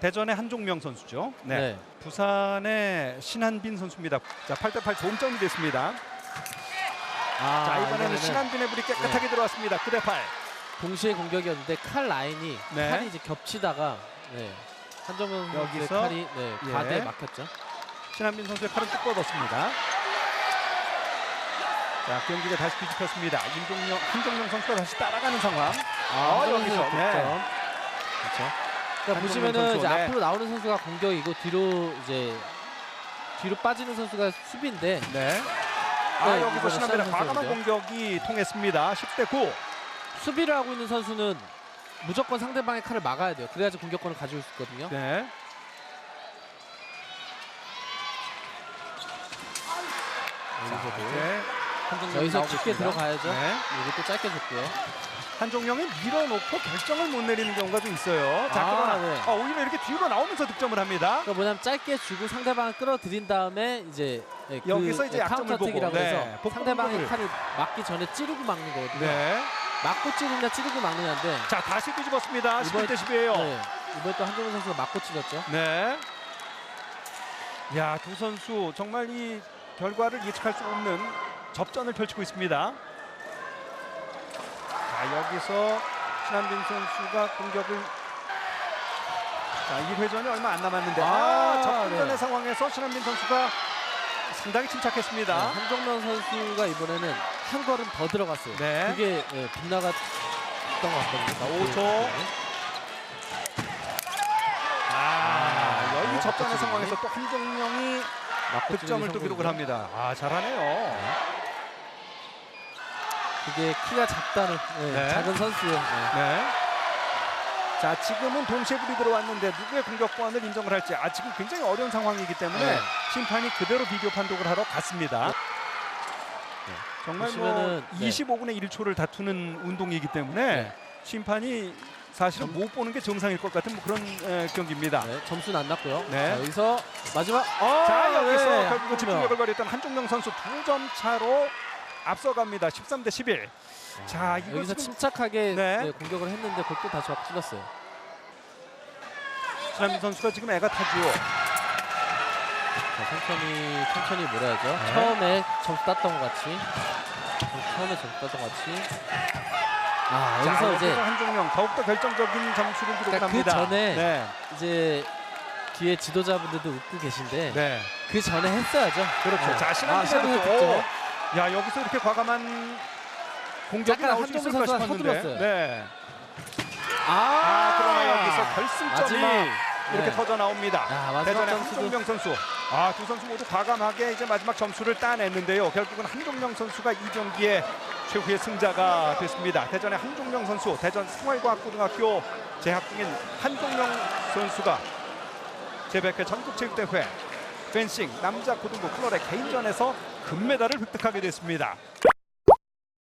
대전의 한종명 선수죠. 네. 네. 부산의 신한빈 선수입니다. 자, 8대 8 동점이 됐습니다. 아, 자, 이번에는 이번에는 신한빈의 불이 깨끗하게 들어왔습니다. 9대 8. 동시에 공격이었는데 칼 라인이 네. 칼이 이제 겹치다가 네. 한정명 선수의 여기서, 칼이 네, 예. 가드에 막혔죠. 신한빈 선수의 팔은 뚝 뻗었습니다. 자, 경기가 다시 뒤집혔습니다. 임종영, 한종명 선수가 다시 따라가는 상황. 아, 여기서, 여기서 네. 득점. 그렇죠. 그러니까 보시면은 이제 네. 앞으로 나오는 선수가 공격이고 뒤로 이제 뒤로 빠지는 선수가 수비인데 네. 아, 네, 여기서 신한빈 과감한. 공격이 통했습니다. 10대 9. 수비를 하고 있는 선수는 무조건 상대방의 칼을 막아야 돼요. 그래야지 공격권을 가지고 있거든요 네. 여기서도 네. 여기서 깊게. 들어가야죠. 네. 이것도 짧게 줬고요. 한종명이 밀어놓고 결정을 못 내리는 경우가 좀 있어요. 자, 아, 그러나 네. 아, 오히려 이렇게 뒤로 나오면서 득점을 합니다. 그러니까 뭐냐면 짧게 주고 상대방을 끌어들인 다음에 이제 예, 그 여기서 이제 약점을 카운터택이라고 보고, 네, 해서 상대방의. 칼을 막기 전에 찌르고 막는 거거든요. 네. 맞고 찌르냐 찌르고 막느냐인데 자, 다시 뒤집었습니다. 이번에- 11대 10이에요. 네, 이번에 또 한정훈 선수가 맞고 찔렀죠. 네. 야, 두 선수 정말 이 결과를 예측할 수 없는 접전을 펼치고 있습니다. 자, 여기서 신한빈 선수가 공격을 자, 이 회전이 얼마 안 남았는데 아, 아, 접근전의 네. 상황에서 신한빈 선수가 상당히 침착했습니다. 네, 한정명 선수가 이번에는 한 걸음 더 들어갔어요. 네. 그게 예, 빗나갔던 것 같거든요. 5초. 네. 아, 여기 네, 접전의 상황에서 또 한종명이 맞고 득점을 또 기록을. 합니다. 아, 잘하네요. 그게 키가 작다는 예, 네. 작은 선수예요. 예. 네. 자 지금은 동시에 불이 들어왔는데 누구의 공격권을 인정을 할지 아 지금 굉장히 어려운 상황이기 때문에 네. 심판이 그대로 비디오 판독을 하러 갔습니다. 네. 정말 보시면은, 뭐 네. 25분의 1초를 다투는 운동이기 때문에 네. 심판이 사실은 못 보는 게 정상일 것 같은 뭐 그런 에, 경기입니다. 네, 점수는 안 났고요. 네. 자, 여기서 마지막 자 여기서 네, 결국 한국명. 집중력을 발휘했던 한종명 선수 두 점 차로 앞서갑니다. 13대 11. 자 이거 여기서 침착하게 네. 네, 공격을 했는데 그것도 다시 확 찔렀어요. 신한민 선수가 지금 애가 타지요. 자, 천천히 천천히 몰아야죠. 네. 처음에 점수 땄던 것 같이. 처음에 점수 땄던 것 같이. 아 자, 여기서 이제 한종명 더욱더 결정적인 점수를 그러니까 그 기록합니다. 전에 네, 이제 뒤에 지도자분들도 웃고 계신데 네, 그 전에 했어야죠. 그렇죠. 네. 자, 아, 신한민 득점. 득점. 야 여기서 이렇게 과감한 공격이 약간 나올 수 한종민 있을까 선수가 싶었는데. 네. 아, 아, 그러나 여기서 결승점이 마지막. 이렇게 네. 터져 나옵니다. 아, 마지막 대전의 점수도 한종명 선수. 아, 두 선수 모두 과감하게 이제 마지막 점수를 따냈는데요. 결국은 한종명 선수가 이 경기의 최후의 승자가 됐습니다. 대전의 한종명 선수, 대전 생활과학고등학교 재학 중인 한종명 선수가 제100회 전국체육대회 펜싱 남자 고등부 클럽의 개인전에서 금메달을 획득하게 됐습니다.